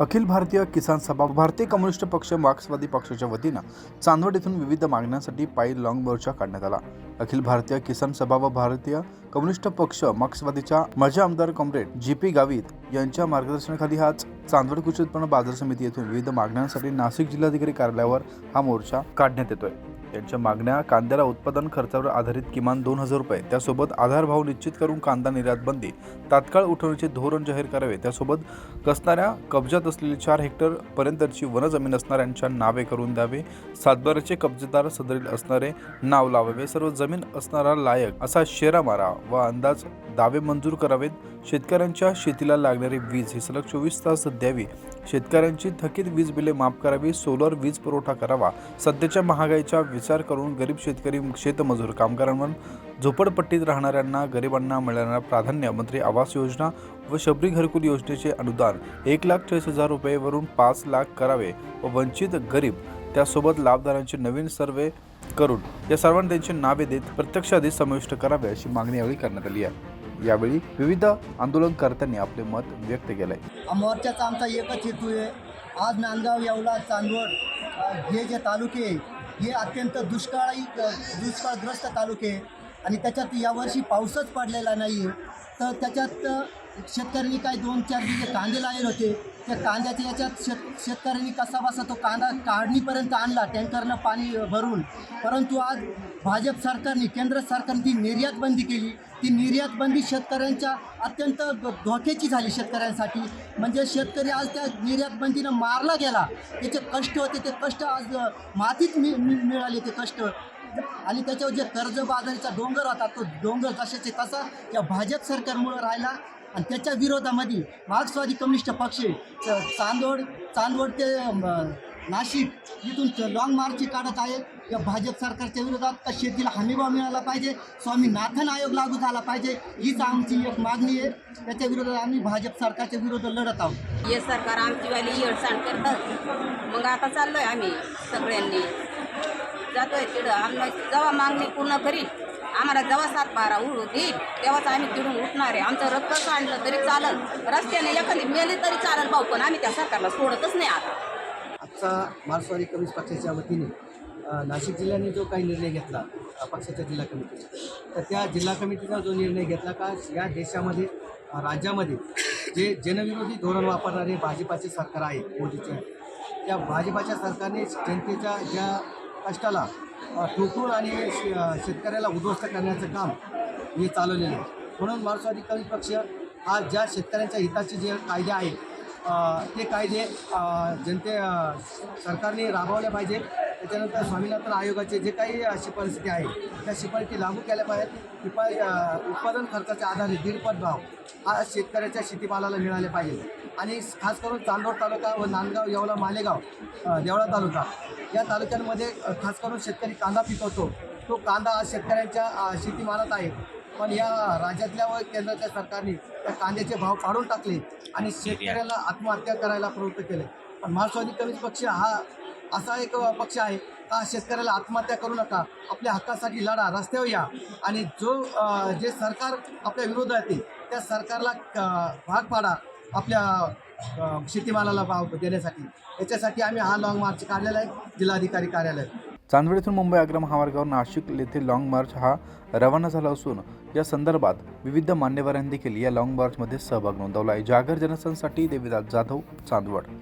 अखिल भारतीय किसान सभा भारतीय कम्युनिस्ट पक्ष मार्क्सवादी पक्षाच्या वतीनं चांदवड येथून विविध मागण्यांसाठी पायी लाँग मोर्चा काढण्यात आला. अखिल भारतीय किसान सभा व भारतीय कम्युनिस्ट पक्ष मार्क्सवादीच्या माजी आमदार कॉम्रेड जी पी गावित यांच्या मार्गदर्शनाखाली हाच चांदवड कृषी उत्पन्न बाजार समिती येथून विविध मागण्यांसाठी नाशिक जिल्हाधिकारी कार्यालयावर हा मोर्चा काढण्यात येतोय. त्यांच्या मागण्या कांद्याला उत्पादन खर्चावर आधारित किमान दोन हजार रुपये. त्यासोबत आधार भाव निश्चित करून कांदा निर्यात बंदी. तात्काळ उठवण्याचे धोरण जाहीर करावे. त्यासोबत कसणाऱ्या कब्जात असलेली चार हेक्टर पर्यंतची वनजमीन असणाऱ्यांच्या नावे करून द्यावे. सातबाराचे कब्जेदार सदरील असणारे नाव लावावे. सर्व जमीन असणारा लायक असा शेरा मारा व अंदाज दावे मंजूर करावेत. शेतकऱ्यांच्या शेतीला लागणारी वीज ही सलग चोवीस तास द्यावी. शेतकऱ्यांची थकीत वीज बिले माफ करावी. सोलर वीज पुरवठा करावा. सध्याच्या महागाईच्या विचार करून गरीब शेतकरी शेतमजूर कामगारांवर झोपडपट्टीत राहणाऱ्यांना गरिबांना मिळणाऱ्या प्राधान्य मंत्री आवास योजना व शबरी घरकुल योजनेचे अनुदान एक लाख चाळीस हजार रुपयेवरून पाच लाख करावे व वंचित गरीब त्यासोबत लाभदारांचे नवीन सर्वे करून या सर्वांना त्यांची नावे देत प्रत्यक्ष आधी समाविष्ट करावे अशी मागणी यावेळी करण्यात आली आहे. यावेळी विविध आंदोलनकर्त्यांनी आपले मत व्यक्त केलंय मोर्चाचा आमचा एकच हेतू आहे. आज नांदगाव येवला चांदवड हे जे तालुके हे अत्यंत दुष्काळी दुष्काळग्रस्त तालुके आणि त्याच्यात यावर्षी पाऊसच पडलेला नाही तर त्याच्यात शेतकऱ्यांनी काय दोन चार दिवस कांदे लावले होते त्या कांद्याच्या याच्यात शेत शेतकऱ्यांनी कसा बसा तो कांदा काढणीपर्यंत आणला टँकरनं पाणी भरून. परंतु आज भाजप सरकारने केंद्र सरकारने ती निर्यात बंदी केली ती निर्यात बंदी शेतकऱ्यांच्या अत्यंत धोक्याची झाली शेतकऱ्यांसाठी. म्हणजे शेतकरी आज त्या निर्यात बंदीनं मारला गेला. त्याचे कष्ट होते ते कष्ट आज मातीत मि मि- मिळाले ते कष्ट. आणि त्याच्यावर जे कर्जबाजारीचा डोंगर होता तो डोंगर जशाचे तसा या भाजप सरकारमुळं राहिला. आणि त्याच्या विरोधामध्ये मार्क्सवादी कम्युनिस्ट पक्ष चांदोड चांदवड ते नाशिक इथून लॉंग मार्च काढत आहे. या भाजप सरकारच्या विरोधात का शेतीला हमीभाव मिळाला पाहिजे? स्वामीनाथन आयोग लागू झाला पाहिजे हीच आमची एक मागणी आहे. त्याच्या विरोधात आम्ही भाजप सरकारच्या विरोधात लढत आहोत. हे सरकार आमचीवाली येडसाण करतात. मग आता चाललोय आम्ही सगळ्यांनी. जातोय तिथं. आम्ही जेव्हा मागणी पूर्ण करील आम्हाला जेव्हा सात बारा उडू देईल तेव्हाच आम्ही तिथून उठणार आहे. आमचं रक्त सांडलं तरी चालल. रस्त्याने एखादी मेली तरी चालेल भाऊ पण आम्ही त्या सरकारला सोडतच नाही आता. आजचा मार्क्सवादी कम्युनिस्ट पक्षाच्या वतीने नाशिक जिल्ह्याने जो काही निर्णय घेतला पक्षाच्या जिल्हा कमिटीचा तर त्या जिल्हा कमिटीचा जो निर्णय घेतला का या देशामध्ये राज्यामध्ये जे जनविरोधी धोरण वापरणारे भाजपाचे सरकार आहे मोदीचे. त्या भाजपाच्या सरकारने जनतेच्या ज्या कष्टाला ठोकून आणि शे- शेतकऱ्याला उद्ध्वस्त करण्याचं काम हे चालवलेलं आहे. म्हणून मार्क्सवादी कम्युनिस्ट पक्ष आज ज्या शेतकऱ्यांच्या हिताचे जे कायदे आहेत ते कायदे जनते सरकारने राबवले पाहिजे. त्याच्यानंतर स्वामीनाथन आयोगाचे जे काही शिफारसी आहे त्या शिफारसी लागू केल्या पाहिजेत. किंवा उत्पादन खर्चाच्या आधारे दीडपट भाव हा शेतकऱ्याच्या शेतीमालाला मिळाले पाहिजे आणि खास करून चांदोड तालुका व नांदगाव येवला मालेगाव देवळा तालुका या तालुक्यांमध्ये खास करून शेतकरी कांदा पिकवतो. तो कांदा आज शेतकऱ्यांच्या शेतीमालात आहे. पण या राज्यातल्या व केंद्राच्या सरकारने त्या कांद्याचे भाव काढून टाकले आणि शेतकऱ्याला आत्महत्या करायला प्रवृत्त केले. पण मार्क्सवादी कम्युनिस्ट पक्ष हा असा एक पक्ष आहे. का शेतकऱ्याला आत्महत्या करू नका. आपल्या हक्कासाठी लढा रस्त्यावर या. आणि जो जे सरकार आपल्या विरोधात आहे त्या सरकारला भाग पाडा आपल्या शेतीमालाला भाव देण्यासाठी. याच्यासाठी आम्ही हा लॉंग मार्च काढलेला आहे जिल्हाधिकारी कार्यालय. चांदवडीतून मुंबई आग्रा महामार्गावर नाशिक येथे लाँग मार्च हा रवाना झाला असून या संदर्भात विविध मान्यवरांनी देखील या लाँग मार्चमध्ये सहभाग नोंदवला आहे. जागर जनसंसाठी देवीदास जाधव चांदवड.